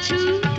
谢。